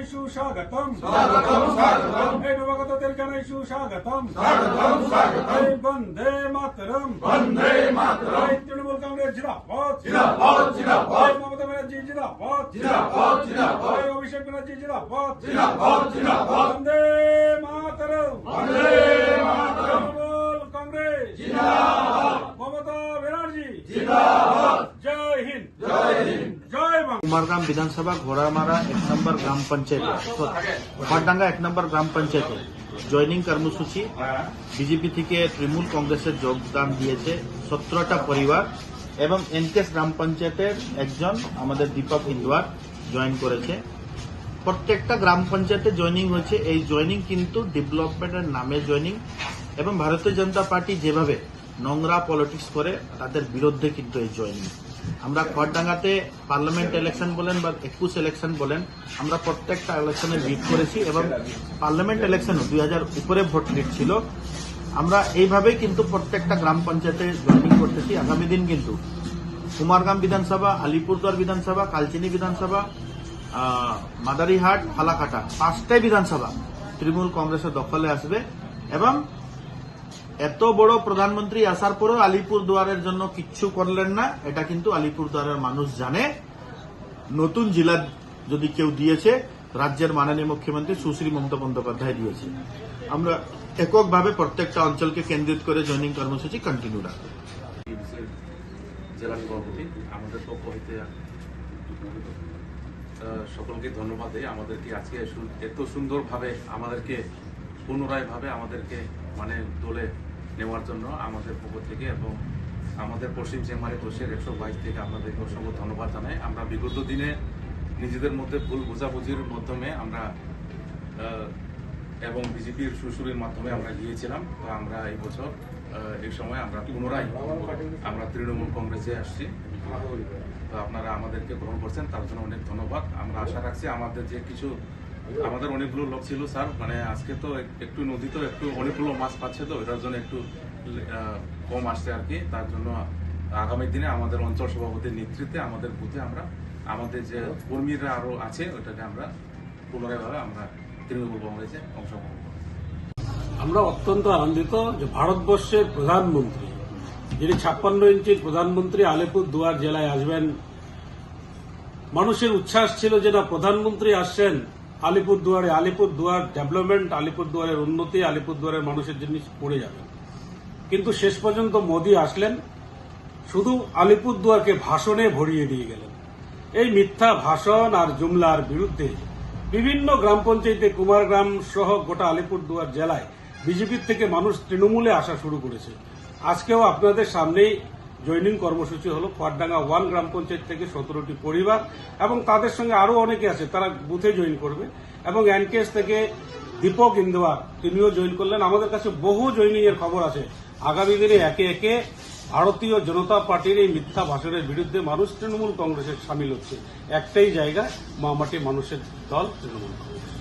জানাই সুস্বাগতম স্বাগতম স্বাগতম এই নবাগতদের জানাই সুস্বাগতম স্বাগতম স্বাগতম এই বন্দে মাতরম বন্দে মাতরম এই তৃণমূল কংগ্রেস জিন্দাবাদ জিন্দাবাদ জিন্দাবাদ মমতা ব্যানার্জি জিন্দাবাদ জিন্দাবাদ জিন্দাবাদ অভিষেক ব্যানার্জি জিন্দাবাদ জিন্দাবাদ জিন্দাবাদ বন্দে মাতরম বন্দে মাতরম তৃণমূল কংগ্রেস জিন্দাবাদ মমতা ব্যানার্জি জিন্দাবাদ জয় হিন্দ জয় হিন্দ জয় বাংলা কুমারগ্রাম বিধানসভা ঘোড়ামারা এক নম্বর গ্রাম পঞ্চায়েত। খড়ডাঙ্গা এক নম্বর গ্রাম পঞ্চায়েত। জয়নিং কর্মসূচি। বিজেপি থেকে তৃণমূল কংগ্রেসের যোগদান দিয়েছে সতেরোটা পরিবার এবং এনকেস গ্রাম পঞ্চায়েতের একজন, আমাদের দীপক হিন্দুয়ার জয়েন করেছে। প্রত্যেকটা গ্রাম পঞ্চায়েতে জয়নিং হয়েছে। এই জয়নিং কিন্তু ডেভেলপমেন্টের নামে জয়নিং এবং ভারতীয় জনতা পার্টি যেভাবে নোংরা পলিটিক্স করে, তাদের বিরুদ্ধে কিন্তু এই জয়নিং। আমরা খড়ডাঙ্গাতে পার্লামেন্ট ইলেকশন বলেন বা একুশ ইলেকশন বলেন, আমরা প্রত্যেকটা ইলেকশনে লিড করেছি এবং পার্লামেন্ট ইলেকশনও দুই হাজার উপরে ভোট লিড ছিল। আমরা এইভাবেই কিন্তু প্রত্যেকটা গ্রাম পঞ্চায়েতে জয়নিং করতেছি। আগামী দিন কিন্তু কুমারগ্রাম বিধানসভা, আলিপুরদুয়ার বিধানসভা, কালচিনি বিধানসভা মাদারিহাট, ফালাকাটা পাঁচটাই বিধানসভা তৃণমূল কংগ্রেসের দখলে আসবে এবং এত বড় প্রধানমন্ত্রী আসার পরেও আলিপুর দুয়ারের জন্য কিচ্ছু করলেন না, এটা কিন্তু আলিপুর দুয়ারের মানুষ জানে। নতুন জেলা যদি কেউ দিয়েছে, রাজ্যের মাননীয় মুখ্যমন্ত্রী সুশ্রী মমতা বন্দ্যোপাধ্যায় দিয়েছে। আমরা এককভাবে প্রত্যেকটা অঞ্চলকে কেন্দ্রিত করে জয়নিং কর্মসূচি কন্টিনিউ রাখব। জেলা সভাপতি আমাদের পক্ষ হইতে সকলকে ধন্যবাদ দেই। আমাদেরকে আজকে এত সুন্দরভাবে আমাদেরকে, পুনরায়ভাবে আমাদেরকে মানে দলে নেওয়ার জন্য আমাদের পক্ষ থেকে এবং আমাদের পশ্চিম চেম্বারে দোষের একশো বাইশ থেকে আপনাদেরকে অসংখ্য ধন্যবাদ জানাই। আমরা বিগত দিনে নিজেদের মধ্যে ভুল বোঝাবুঝির মাধ্যমে আমরা এবং বিজেপির সুসুরের মাধ্যমে আমরা গিয়েছিলাম। তো আমরা এই বছর এই সময় আমরা পুনরায় আমরা তৃণমূল কংগ্রেসে আসছি। তো আপনারা আমাদেরকে গ্রহণ করছেন, তার জন্য অনেক ধন্যবাদ। আমরা আশা রাখছি আমাদের যে কিছু আমাদের অনেকগুলো লোক ছিল, স্যার। মানে আজকে তো একটু নদী তো একটু অনেকগুলো মাছ পাচ্ছে তো, এটার জন্য একটু কম আসছে আর কি। তার জন্য আগামী দিনে আমাদের অঞ্চল সভাপতির নেতৃত্বে, আমাদের বুথে আমরা, আমাদের যে কর্মীরা আরও আছে ওটাকে আমরা পুনরায়ভাবে আমরা তৃণমূল কংগ্রেসে অংশগ্রহণ আমরা অত্যন্ত আনন্দিত যে ভারতবর্ষের প্রধানমন্ত্রী, যিনি ছাপ্পান্ন ইঞ্চির প্রধানমন্ত্রী আলিপুর দুয়ার জেলায় আসবেন, মানুষের উচ্ছ্বাস ছিল যে না, প্রধানমন্ত্রী আসছেন আলিপুর দুয়ারে আলিপুর দুয়ার ডেভেলপমেন্ট আলিপুর দুয়ারের উন্নতি আলিপুর দুয়ারের মানুষের জিনিস পড়ে যাবে। কিন্তু শেষ পর্যন্ত মোদী আসলেন, শুধু আলিপুর দুয়ারকে ভাষণে ভরিয়ে দিয়ে গেলেন। এই মিথ্যা ভাষণ আর জুমলার বিরুদ্ধে বিভিন্ন গ্রাম পঞ্চায়েতে, কুমারগ্রাম সহ গোটা আলিপুর দুয়ার জেলায় বিজেপির থেকে মানুষ তৃণমূলে আসা শুরু করেছে। আজকেও আপনাদের সামনেই জয়নিং কর্মসূচি হলো খড়ডাঙ্গা ওয়ান গ্রাম পঞ্চায়েত থেকে সতেরোটি পরিবার এবং তাদের সঙ্গে আরও অনেকে আছে, তারা বুথে জয়েন করবে। এবং এনকেএস থেকে দীপক ইন্দোয়ার, তিনিও জয়েন করলেন। আমাদের কাছে বহু জয়নিং এর খবর আছে। আগামী দিনে একে একে ভারতীয় জনতা পার্টির এই মিথ্যা ভাষণের বিরুদ্ধে মানুষ তৃণমূল কংগ্রেসের সামিল হচ্ছে। একটাই জায়গা, মামাটি মানুষের দল, তৃণমূল কংগ্রেস।